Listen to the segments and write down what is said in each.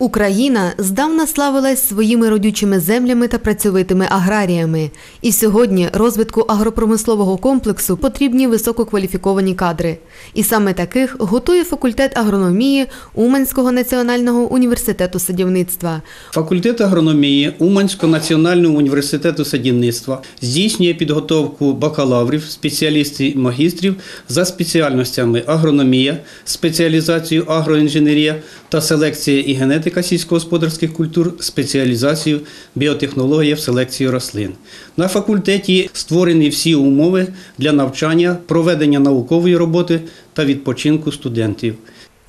Україна здавна славилась своїми родючими землями та працьовитими аграріями. І сьогодні розвитку агропромислового комплексу потрібні висококваліфіковані кадри. І саме таких готує факультет агрономії Уманського національного університету садівництва. Факультет агрономії Уманського національного університету садівництва здійснює підготовку бакалаврів, спеціалістів магістрів за спеціальностями агрономія, спеціалізацію агроінженерія та селекція і генетика сільськогосподарських культур, спеціалізацію біотехнологія в селекції рослин. На факультеті створені всі умови для навчання, проведення наукової роботи та відпочинку студентів.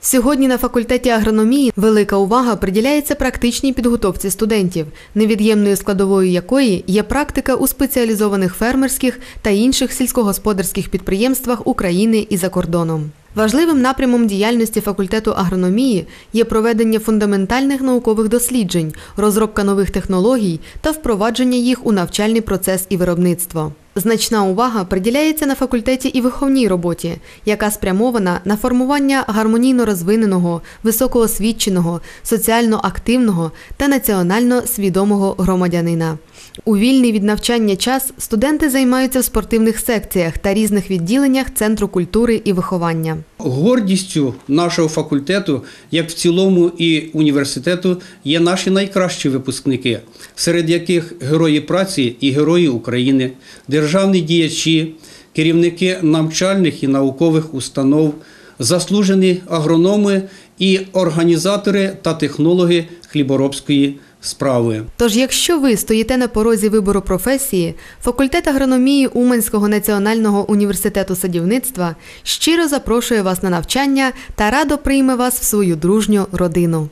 Сьогодні на факультеті агрономії велика увага приділяється практичній підготовці студентів, невід'ємною складовою якої є практика у спеціалізованих фермерських та інших сільськогосподарських підприємствах України і за кордоном. Важливим напрямом діяльності факультету агрономії є проведення фундаментальних наукових досліджень, розробка нових технологій та впровадження їх у навчальний процес і виробництво. Значна увага приділяється на факультеті і виховній роботі, яка спрямована на формування гармонійно розвиненого, високоосвіченого, соціально активного та національно свідомого громадянина. У вільний від навчання час студенти займаються в спортивних секціях та різних відділеннях Центру культури і виховання. Гордістю нашого факультету, як в цілому і університету, є наші найкращі випускники, серед яких герої праці і герої України, державні діячі, керівники навчальних і наукових установ, заслужені агрономи і організатори та технологи хліборобської справи. Тож, якщо ви стоїте на порозі вибору професії, факультет агрономії Уманського національного університету садівництва щиро запрошує вас на навчання та радо прийме вас в свою дружню родину.